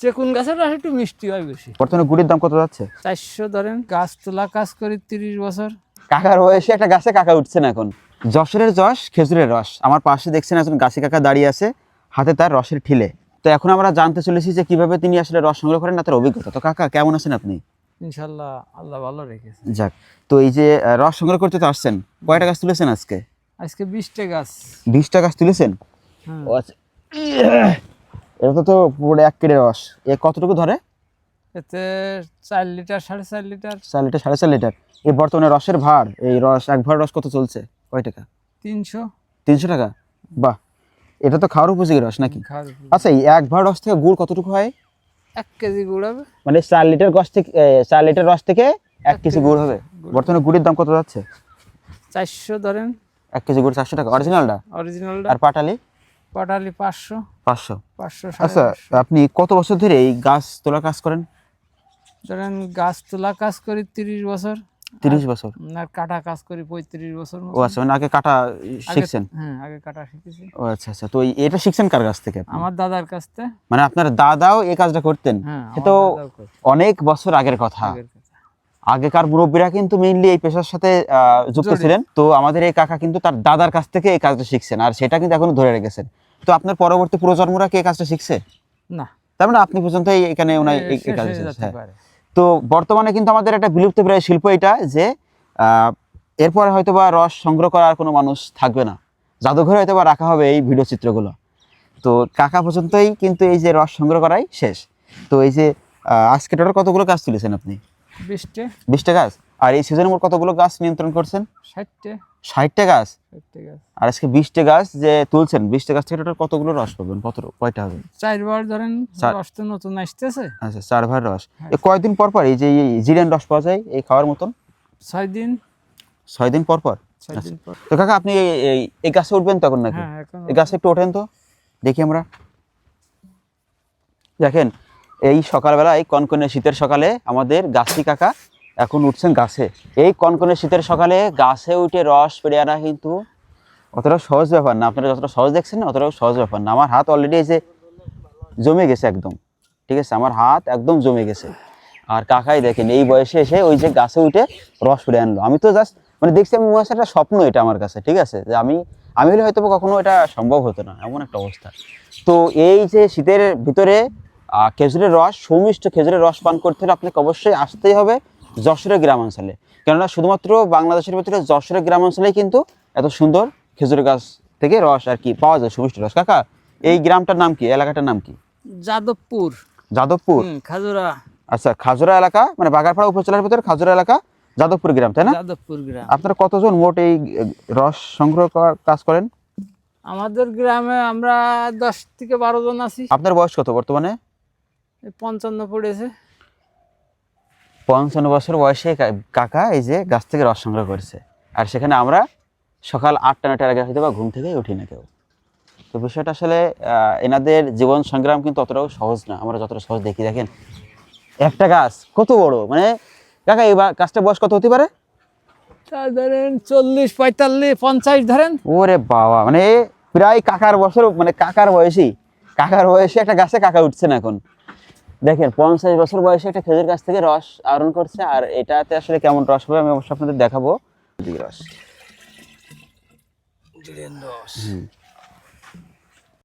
চেকুন গাছের রস একটু মিষ্টি হয় বেশি। বর্তমানে গুড়ির দাম কত যাচ্ছে? চারশো ধরেন গাছ তোলা কাজ করি তিরিশ বছর। কাকার বয়সে একটা গাছে কাকা উঠছে না এখন। যশোরের যশ খেজুরের রস। আমার পাশে দেখছেন একজন গাছি কাকা দাঁড়িয়ে আছে হাতে তার রসের ঠিলে। তো এখন আমরা জানতে চলেছি যে কীভাবে তিনি আসলে রস সংগ্রহ করেন না তার অভিজ্ঞতা। তো কাকা কেমন আছেন আপনি? ইনশাল্লাহ আল্লাহ ভালো রেখেছে। যাক তো এই যে আহ, রস সংগ্রহ করতে তো আসছেন কয়টা গাছ তুলেছেন আজকে? আজকে বিশটা গাছ। বিশটা গাছ তুলেছেন? হ্যাঁ। ও আচ্ছা। এটা তো পুরো এক কেটে রস। এ কতটুকু ধরে? এতে চার লিটার সাড়ে চার লিটার। চার লিটার সাড়ে চার লিটার। এই বর্তমানে রসের ভার এই রস এক ভার রস কত চলছে? কয় টাকা? তিনশো। তিনশো টাকা? বাহ। এটা তো খাওয়ার উপযোগী রস নাকি? আচ্ছা এই এক ভার রস থেকে গুড় কতটুকু হয়? এক কেজি গুড় হবে। মানে চার লিটার রস থেকে চার লিটার রস থেকে এক কেজি গুড় হবে। বর্তমানে গুড়ের দাম কত যাচ্ছে? চারশো ধরেন। এক কেজি গুড় চারশো টাকা। অরিজিনালটা অরিজিনালটা আর পাটালি? পাটালি পাঁচশো। পাঁচশো। পাঁচশো আচ্ছা আপনি কত বছর ধরে এই গাছ তোলার কাজ করেন? ধরেন গাছ তোলা কাজ করি তিরিশ বছর। তিরিশ বছর। আর কাটা কাজ করি পঁয়ত্রিশ বছর ও আচ্ছা মানে আগে কাটা শিখছেন? হ্যাঁ আগে কাটা শিখেছি। ও আচ্ছা আচ্ছা তো এটা শিখছেন কার কাছ থেকে আমার দাদার কাছ থেকে মানে আপনার দাদাও এই কাজটা করতেন? হ্যাঁ সে তো অনেক বছর আগের কথা। আগেকার মুরব্বীরা কিন্তু মেইনলি এই পেশার সাথে যুক্ত ছিলেন। তো আমাদের এই কাকা কিন্তু তার দাদার কাছ থেকে এই কাজটা শিখছেন আর সেটা কিন্তু এখনও ধরে রেখেছেন। তো আপনার পরবর্তী প্রজন্মরা কি কাজটা শিখছে? না। তার মানে আপনি পর্যন্ত এখানে ওনার এই- কাজ হয়ে। তো বর্তমানে কিন্তু আমাদের একটা বিলুপ্ত প্রায় শিল্প এটা যে এরপরে হয়তো বা রস সংগ্রহ করার কোনো মানুষ থাকবে না। জাদুঘরে হয়তো বা রাখা হবে এই ভিডিও চিত্রগুলো। তো কাকা পর্যন্তই কিন্তু এই যে রস সংগ্রহ করাই শেষ। তো এই যে আজকে টোটাল কতগুলো কাজ তুলেছেন আপনি? বিশটে। বিশটা গাছ আর এই সিজনের মোট কতগুলো গাছ নিয়ন্ত্রণ করছেন? ষাটটে। ষাটটা গাছ? আর আজকে বিশটা গাছ যে তুলছেন বিশটা গাছ থেকে টোটাল কতগুলো রস পাবেন? কত কয়টা হবে? চারবার ধরেন রস তো নতুন আসতেছে। আচ্ছা চার ভার রস এ কয়দিন পর পর এই যে জিরেন রস পাওয়া যায় এই খাওয়ার মতন? ছয় দিন। ছয় দিন পর পর? পর। তো কাকা আপনি এই- এই এই গাছে উঠবেন তখন নাকি? হ্যাঁ এই গাছে একটু ওঠেন তো। দেখি আমরা। দেখেন এই সকালবেলায় কনকনে শীতের সকালে আমাদের গাছি কাকা এখন উঠছেন গাছে। এই কনকনে শীতের সকালে গাছে উঠে রস পেরে আনা কিন্তু অতটা সহজ ব্যাপার না। আপনারা যতটা সহজ দেখছেন, অতটাও সহজ ব্যাপার না। আমার হাত অলরেডি এই যে জমে গেছে একদম। ঠিক আছে? আমার হাত একদম জমে গেছে। আর কাকাই দেখেন, এই বয়সে এসে ওই যে গাছে উঠে রস পেরে আনলো। আমি তো জাস্ট মানে দেখছি আমি মনে একটা স্বপ্ন এটা আমার কাছে, ঠিক আছে? যে আমি আমি হলে হয়তো কখনো এটা সম্ভব হতো না, এমন একটা অবস্থা। তো এই যে শীতের ভিতরে খেজুরের রস, সৌমিষ্ট খেজুরের রস পান করতে হলে আপনাকে অবশ্যই আসতেই হবে। যশোরের গ্রামাঞ্চলে কেননা শুধুমাত্র বাংলাদেশের ভিতরে যশোরের গ্রামাঞ্চলেই কিন্তু এত সুন্দর খেজুর গাছ থেকে রস আর কি পাওয়া যায় সুমিষ্ট রস। কাকা এই গ্রামটার নাম কি? এলাকাটার নাম কি? যাদবপুর। যাদবপুর? খাজুরা। আচ্ছা খাজুরা এলাকা মানে বাগারপাড়া উপজেলার ভিতরে খাজুরা এলাকা যাদবপুর গ্রাম তাই না? যাদবপুর গ্রাম। আপনারা কতজন মোট এই রস সংগ্রহ করার কাজ করেন? আমাদের গ্রামে আমরা দশ থেকে বারো জন আছি। আপনার বয়স কত বর্তমানে? পঞ্চান্ন পড়েছে। পঞ্চান্ন বছর বয়সে কাকা এই যে গাছ থেকে রস সংগ্রহ করেছে। আর সেখানে আমরা সকাল আটটা নটার আগে হয়তো বা ঘুম থেকেই উঠি না কেউ। তো বিষয়টা আসলে এনাদের জীবন সংগ্রাম কিন্তু অতটাও সহজ না। আমরা যতটা সহজ দেখি দেখেন একটা গাছ কত বড়? মানে কাকা এই গাছটা বয়স কত হতে পারে? ধরেন চল্লিশ পঁয়তাল্লিশ পঞ্চাশ ধরেন। ওরে বাবা মানে প্রায় কাকার বছর মানে কাকার বয়সী কাকার বয়সে একটা গাছে কাকা উঠছে না এখন। দেখেন পঞ্চাশ বছর বয়সে একটা খেজুর গাছ থেকে রস আহরণ করছে আর এটাতে আসলে কেমন রস হবে আমি অবশ্যই আপনাদের দেখাবো। রস। হুম।